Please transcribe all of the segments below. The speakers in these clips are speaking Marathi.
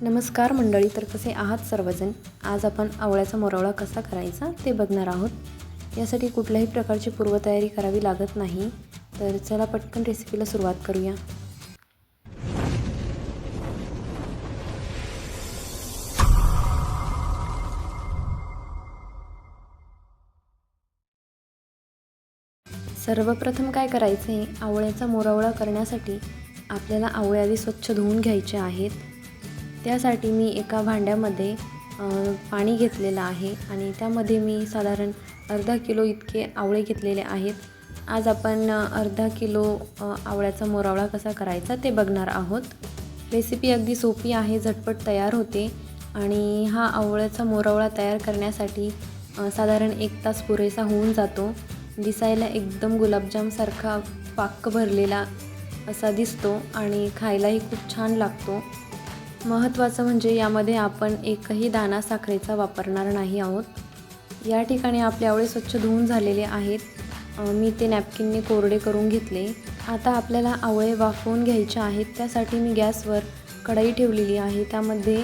नमस्कार मंडळी तर कसे आहात सर्वजण? आज आपण आवळ्याचा मोरवळा कसा करायचा ते बघणार आहोत. यासाठी कुठल्याही प्रकारची पूर्वतयारी करावी लागत नाही. तर चला पटकन रेसिपीला सुरुवात करूया. सर्वप्रथम काय करायचे? आहे आवळ्याचा मोरावळा करण्यासाठी आपल्याला आवळे आधी स्वच्छ धुवून घ्यायचे आहेत. त्यासाठी मी एका भांड्यामध्ये पाणी घेतलेलं आहे आणि त्यामध्ये मी साधारण अर्धा किलो इतके आवळे घेतलेले आहेत. आज आपण अर्धा किलो आवळ्याचा मोरावळा कसा करायचा ते बघणार आहोत. रेसिपी अगदी सोपी आहे झटपट तयार होते आणि हा आवळ्याचा मोरावळा तयार करण्यासाठी साधारण एक तास पुरेसा होऊन जातो. दिसायला एकदम गुलाबजामसारखा पाक भरलेला असा दिसतो आणि खायलाही खूप छान लागतो. महत्त्वाचं म्हणजे यामध्ये आपण एकही दाणा साखरेचा वापरणार नाही आहोत. या ठिकाणी आपले आवळे स्वच्छ धुवून झालेले आहेत. मी ते नॅपकिनने कोरडे करून घेतले. आता आपल्याला आवळे वाफवून घ्यायचे आहेत. त्यासाठी मी गॅसवर कढई ठेवलेली आहे. त्यामध्ये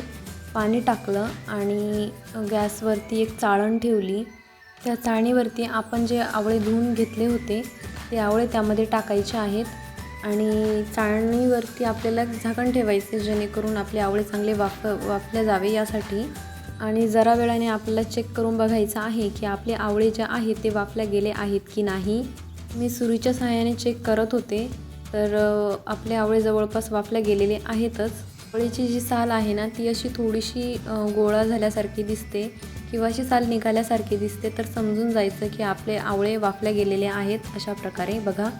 पाणी टाकलं आणि गॅसवरती एक चाळण ठेवली. त्या चाळणीवरती आपण जे आवळे धुवून घेतले होते ते आवळे त्यामध्ये टाकायचे आहेत. आणि चाळणीवरती आपल्याला झाकण ठेवायचे जेणेकरून आपले आवळे चांगले वाफ वाफले जावे यासाठी. आणि जरा वेळाने आपल्याला चेक करून बघायचं आहे की आपले आवळे जे आहेत ते वाफल्या गेले आहेत की नाही. मी सुरीच्या सहाय्याने चेक करत होते तर आपले आवळे जवळपास वाफल्या गेलेले आहेतच. आवळीची जी साल आहे ना ती अशी थोडीशी गोळा झाल्यासारखी दिसते किंवा अशी साल निघाल्यासारखी दिसते तर समजून जायचं की आपले आवळे वाफल्या गेलेले आहेत अशा प्रकारे. बघा.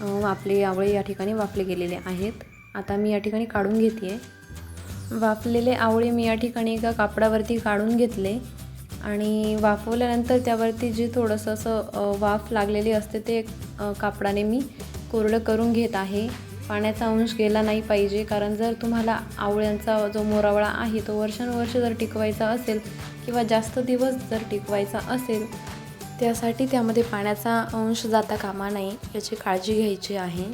अ, आपले आवळे या ठिकाणी वाफले गेलेले आहेत. आता मी या ठिकाणी काढून घेते आहे वाफलेले आवळे मी या ठिकाणी एका कापडावरती काढून घेतले आणि वाफवल्यानंतर त्यावरती जे थोडंसं असं वाफ लागलेली असते ते कापडाने मी कोरडं करून घेत आहे. पाण्याचा अंश गेला नाही पाहिजे कारण जर तुम्हाला आवळ्यांचा जो मोरावळा आहे तो वर्षानुवर्ष जर टिकवायचा असेल किंवा जास्त दिवस जर टिकवायचा असेल त्यासाठी त्यामध्ये पाण्याचा अंश जाता कामा नये याची काळजी घ्यायची आहे.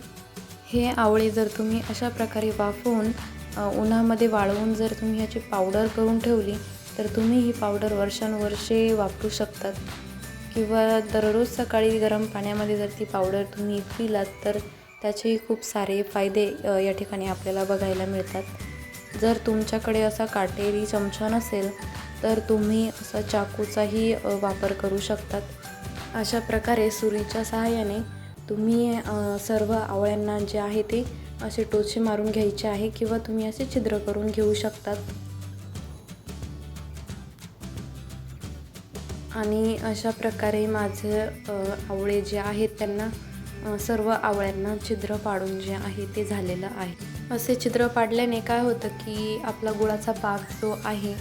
हे आवळे जर तुम्ही अशा प्रकारे वाफवून उन्हामध्ये वाळवून जर तुम्ही ह्याची पावडर करून ठेवली तर तुम्ही ही पावडर वर्षानुवर्षे वापरू शकतात. किंवा दररोज सकाळी गरम पाण्यामध्ये जर ती पावडर तुम्ही पिलात तर त्याचेही खूप सारे फायदे या ठिकाणी आपल्याला बघायला मिळतात. जर तुमच्याकडे असा काटेरी चमचा नसेल तर तुम्ही असा चाकूचाही वापर करू शकतात. अशा प्रकारे सुरीच्या सहाय्याने तुम्ही सर्व आवळ्यांना जे आहे ते असे टोचे मारून घ्यायचे आहे किंवा तुम्ही असे छिद्र करून घेऊ शकतात. आणि अशा प्रकारे माझे आवळे जे आहेत त्यांना सर्व आवळ्यांना छिद्र पाडून जे आहे ते झालेलं आहे. असे छिद्र पाडल्याने काय होतं की आपला गुळाचा पाक जो आहे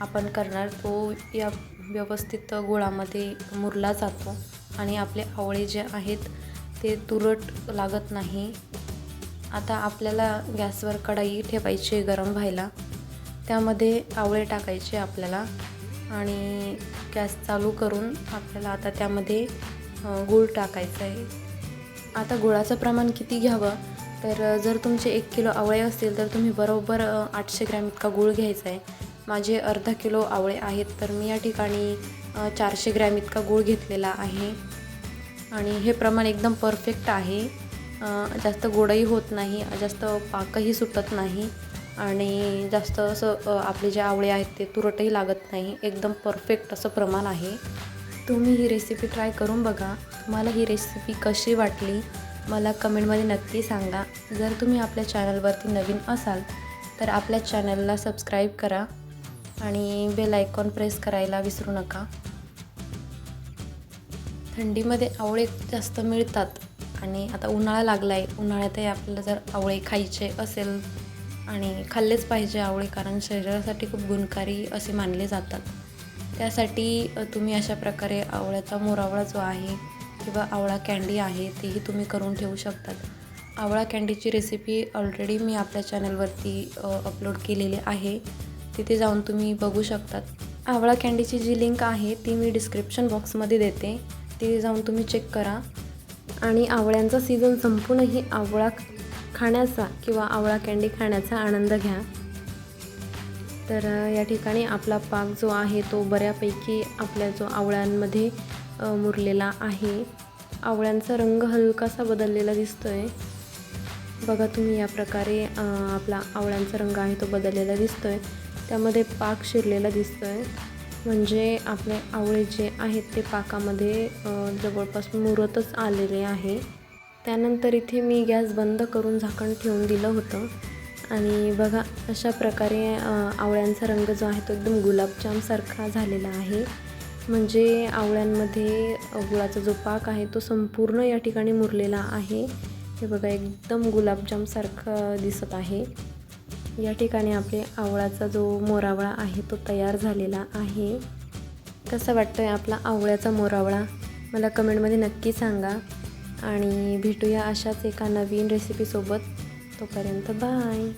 आपण करणार तो या व्यवस्थित गुळामध्ये मुरला जातो आणि आपले आवळे जे आहेत ते तुरट लागत नाही. आता आपल्याला गॅसवर कढाई ठेवायची आहे गरम व्हायला. त्यामध्ये आवळे टाकायचे आपल्याला आणि गॅस चालू करून आपल्याला आता त्यामध्ये गूळ टाकायचं आहे. आता गुळाचं प्रमाण किती घ्यावं? तर जर तुमचे एक किलो आवळे असतील तर तुम्ही बरोबर आठशे ग्रॅम इतका गूळ घ्यायचा आहे. माझे अर्धा किलो आवळे आहेत तर मी या ठिकाणी चारशे ग्रॅम इतका गूळ घेतलेला आहे. आणि हे प्रमाण एकदम परफेक्ट आहे. जास्त गोडही होत नाही जास्त पाकही सुटत नाही. आणि जास्त असं आपले जे आवळे आहेत ते तुरटही लागत नाही. एकदम परफेक्ट असं प्रमाण आहे. तुम्ही ही रेसिपी ट्राय करून बघा. तुम्हाला ही रेसिपी कशी वाटली मला कमेंटमध्ये नक्की सांगा. जर तुम्ही आपल्या चॅनलवरती नवीन असाल तर आपल्या चॅनलला सबस्क्राईब करा. आणि बेल आयकॉन प्रेस करायला विसरू नका. थंडीमध्ये आवळे जास्त मिळतात आणि आता उन्हाळा लागला आहे उन्हाळ्यातही आपल्याला जर आवळे खायचे असेल आणि खाल्लेच पाहिजे आवळे कारण शरीरासाठी खूप गुणकारी असे मानले जातात. त्यासाठी तुम्ही अशा प्रकारे आवळ्याचा मोरावळा जो आहे किंवा आवळा कँडी आहे तेही तुम्ही करून ठेवू शकतात. आवळा कँडीची रेसिपी ऑलरेडी मी आपल्या चॅनलवरती अपलोड केलेली आहे. तिथे जाऊन तुम्ही बघू शकतात. आवळा कँडीची जी लिंक आहे ती मी डिस्क्रिप्शन बॉक्समध्ये देते. तिथे जाऊन तुम्ही चेक करा. आणि आवळ्यांचा सीझन संपूनही आवळा खाण्याचा किंवा आवळा कँडी खाण्याचा आनंद घ्या. तर या ठिकाणी आपला पाक जो आहे तो बऱ्यापैकी आपल्या जो आवळ्यांमध्ये मुरलेला आहे. आवळ्यांचा रंग हलकासा बदललेला दिसतो आहे बघा तुम्ही या प्रकारे आपला आवळ्यांचा रंग आहे तो बदललेला दिसतो आहे त्यामध्ये पाक शिरलेला दिसतो आहे म्हणजे आपले आवळे जे आहेत ते पाकामध्ये जवळपास मुरतच आलेले आहे. त्यानंतर इथे मी गॅस बंद करून झाकण ठेवून दिलं होतं. आणि बघा अशा प्रकारे आवळ्यांचा रंग जो आहे तो एकदम गुलाबजामसारखा झालेला आहे. म्हणजे आवळ्यांमध्ये गुळाचा जो पाक आहे तो संपूर्ण या ठिकाणी मुरलेला आहे. हे बघा एकदम गुलाबजामसारखं दिसत आहे. या ठिकाणी आपले आवळाचा जो मोरावळा आहे तो तयार झालेला आहे. कसा वाटतो आहे आपला आवळ्याचा मोरावळा? मला कमेंटमध्ये नक्की सांगा. आणि भेटूया अशाच एका नवीन रेसिपीसोबत तोपर्यंत बाय